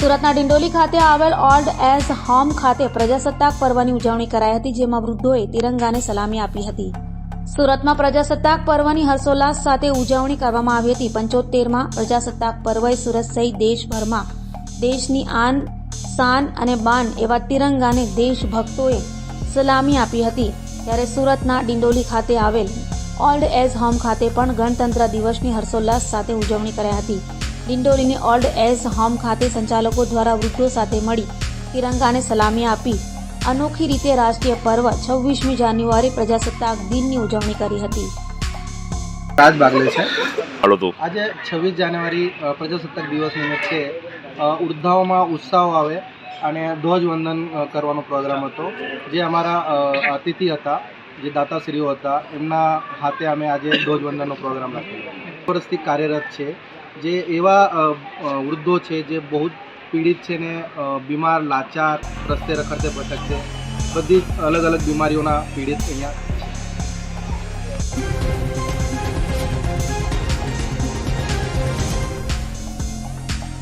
સુરતના ડિંડોલી ખાતે આવેલ ઓલ્ડ એઝ હોમ ખાતે પ્રજાસત્તાક પર્વની ઉજવણી કરાઈ હતી, જેમાં વૃદ્ધોએ તિરંગાને સલામી આપી હતી. સુરતમાં પ્રજાસત્તાક પર્વની હર્ષોલ્લાસ સાથે ઉજવણી કરવામાં આવી હતી. પંચોતેરમાં પ્રજાસત્તાક પર્વએ સુરત સહિત દેશભરમાં દેશની આન શાન અને બાન એવા તિરંગાને દેશભક્તોએ સલામી આપી હતી. ત્યારે સુરતના ડિંડોલી ખાતે આવેલ ઓલ્ડ એઝ હોમ ખાતે પણ ગણતંત્ર દિવસની હર્ષોલ્લાસ સાથે ઉજવણી કરાઈ હતી. ડિંડોલીની ઓલ્ડ એઝ હોમ ખાતે સંચાલકો દ્વારા વૃદ્ધો સાથે મળી તિરંગાને સલામી આપી. અનોખી રીતે રાષ્ટ્રીય પર્વ છવ્વીસમી જાન્યુઆરી પ્રજાસત્તાક દિનની ઉજવણી કરી હતી. રાજ બાગલે છે. આજે છવ્વીસ જાન્યુઆરી પ્રજાસત્તાક દિવસ નિમિત્તે ઉર્ધાઓમાં ઉત્સાહ આવે અને ધ્વજવંદન કરવાનો પ્રોગ્રામ હતો. જે અમારા અતિથિ હતા જે દાતાશ્રીઓ હતા એમના હાથે અમે આજે ધ્વજવંદનનો પ્રોગ્રામ રાખ્યો વર્ષથી કાર્યરત છે. જે એવા વૃદ્ધો છે જે બહુ જ પીડિત છે ને બીમાર, લાચાર, રસ્તે રખડતે ભટકતે બધી અલગ અલગ બીમારીઓના પીડિત અહીંયા